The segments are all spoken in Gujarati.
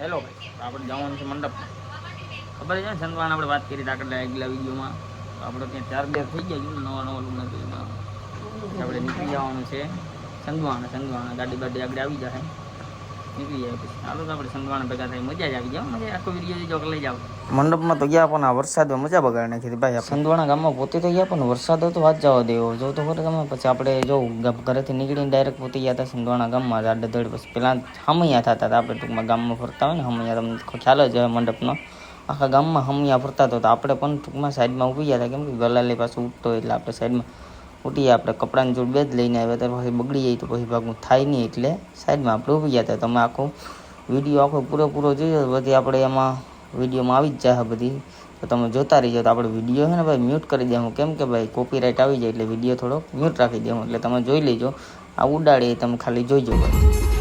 હેલો ભાઈ. આપણે જવાનું છે મંડપ. ખબર છે? ને સંતવાન આપણે વાત કરી આગળ આગલા વિડીયોમાં. તો આપણે ત્યાં ચાર બે થઈ ગયા છે નવા નવા પહેરીને. આપણે નીકળી જવાનું છે સંગવાણા સંગવાણા ગાડી બાડી આગળ આવી જાય નીકળી જાય પછી ચાલો તો આપણે સંગવાણા ભેગા થાય મજા જ આવી જાવ મજા આખો વીડિયો જો લઈ જાવ મંડપમાં તો ગયા પણ આ વરસાદમાં મજા બગાડી નાખી ભાઈ સંદવાણા ગામમાં પોતે તો ગયા પણ વરસાદ તો વાત જવા દેવો. જો તો ખરે ગામમાં પછી આપણે જો ઘરેથી નીકળીને ડાયરેક્ટ પોતે ગયા હતા સંદવાણા ગામમાં આડે દડ પછી પેલા હમૈયા થતા હતા આપણે ટૂંકમાં ગામમાં ફરતા હોય ને હમૈયા તમને ખ્યાલ જ હોય મંડપનો. આખા ગામમાં હમૈયા ફરતા હતા તો આપણે પણ ટૂંકમાં સાઈડમાં ઊભી ગયા હતા. કેમ કે ગલાલી પાસે ઉઠતો એટલે આપણે સાઈડમાં ઉઠીએ આપણે કપડાની જોડ બે જ લઈને આવ્યા હતા, પછી બગડી જાય તો પછી ભાગનું થાય નહીં એટલે સાઈડમાં આપણે ઊભી ગયા હતા. તમે આખો વીડિયો આખો પૂરેપૂરો તો બધી આપણે એમાં વિડીયોમાં આવી જ જાય બધી. તો તમે જોતા રહીજો. તો આપણે વીડિયો છે ને ભાઈ મ્યુટ કરી દેવું કેમ કે ભાઈ કોપીરાઇટ આવી જાય એટલે વીડિયો થોડોક મ્યુટ રાખી દેવું એટલે તમે જોઈ લેજો. આ ઉડાડી તમે ખાલી જોઈજો ભાઈ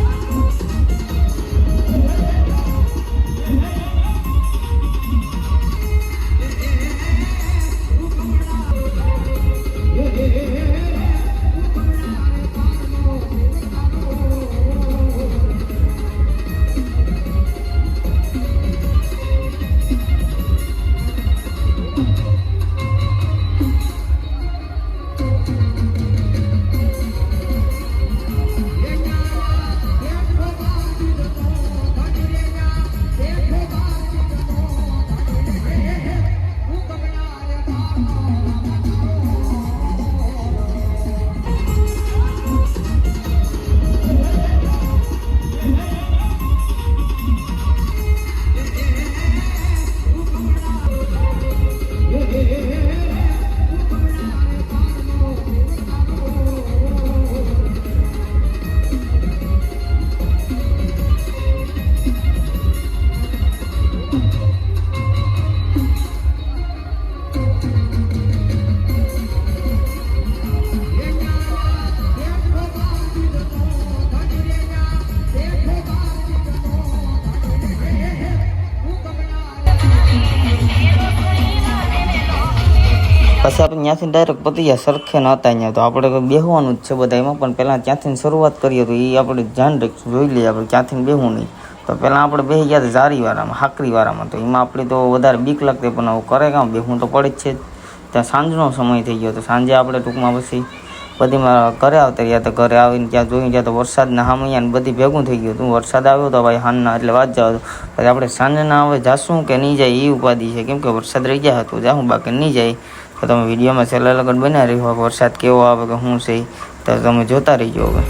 પછી આપણે ત્યાંથી ડાયરેક્ટ પતી ગયા સરખે નહોતા અહીંયા તો. આપણે બેહવાનું જ છે બધા એમાં. પણ પહેલાં ત્યાંથી શરૂઆત કરીએ તો એ આપણે ધ્યાન રાખીશું. જોઈ લઈએ આપણે ક્યાંથી બેહવું નહીં. તો પહેલાં આપણે બેસી ગયા હતા જારીવાળામાં હાકરીવાળામાં તો એમાં આપણે તો વધારે બીક લાગતી પણ હવે કરે કામ બેહવું તો પડે જ છે. ત્યાં સાંજનો સમય થઈ ગયો તો સાંજે આપણે ટૂંકમાં પછી બધીમાં ઘરે આવતા રહ્યા તો ઘરે આવીને ત્યાં જોઈને ત્યાં તો વરસાદના હામૈયા ને બધી ભેગું થઈ ગયું. હતું વરસાદ આવ્યો તો ભાઈ હાનના એટલે વાત જાવ પછી આપણે સાંજના હવે જાશું કે નહીં જાય એ ઉપાધિ છે. કેમ કે વરસાદ રહી ગયા હતો જાઉં બાકી નહીં જાય. તો તમે વિડીયોમાં છેલ્લા લગન બના રહ્યો કે વરસાદ કેવો આવે કે શું છે ઈ. તો તમે જોતા રહીજો હવે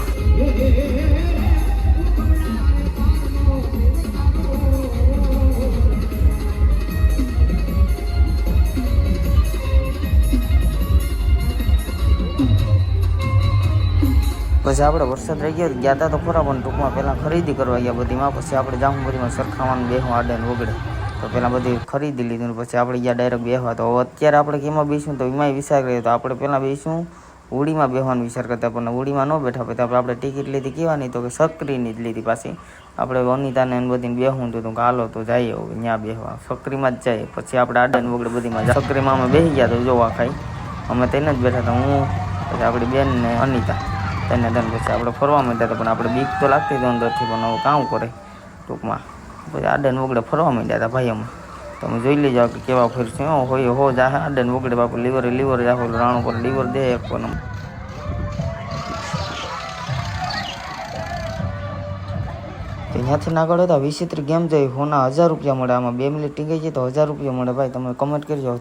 પછી આપણે વરસાદ રહી ગયો ગયા હતા તો ખરા પણ ટૂંકમાં પહેલાં ખરીદી કરવા ગયા બધીમાં પછી આપણે જામું બધીમાં સરખાવાનું બેહવા આડે ને વગડે તો પહેલાં બધી ખરીદી લીધું પછી આપણે ગયા ડાયરેક્ટ બેહવા. તો અત્યારે આપણે કેમાં બેસીશું તો એમાંય વિચાર કરીએ તો આપણે પહેલાં બેસીશું હોળીમાં બેહવાનો વિચાર કરતા પણ હોળીમાં ન બેઠા પછી આપણે ટિકિટ લીધી કહેવાની તો કે સક્રીની જ લીધી પાછી. આપણે વનિતાને ને બધીને બેહું તો કે હાલો તો જઈએ હવે ત્યાં બેહવા. સક્રીમાં જ જઈએ. પછી આપણે આડે વગડે બધીમાં જાય. સક્રીમાં અમે બેસી ગયા તો જોવા ખાઈ. અમે તેને જ બેઠા હતા, હું, પછી આપણી બેન ને અનિતા. તેને તેને પછી આપણે ફરવા માંડ્યા હતા, પણ આપણે બીક તો લાગતી હતી અંદરથી, પણ હવે કામ કરે ટૂંકમાં. પછી આડે ને વગડે ફરવા માંડ્યા હતા ભાઈ અમે તમે જોઈ લેજો કે કેવા ફરશું હો, હોય, હો જા આડે ને વગડે બાપુ, લીવર લીવર, જાહો રાણું પર લીવર દે એક પણ તો ત્યાંથી આગળ હતા વિચિત્ર ગેમ જોઈ હોના હજાર રૂપિયા મળે, આમાં બે મિનિટ ટીંગાઈ જાય તો હજાર રૂપિયા મળે. ભાઈ, તમે કમેન્ટ કરજો.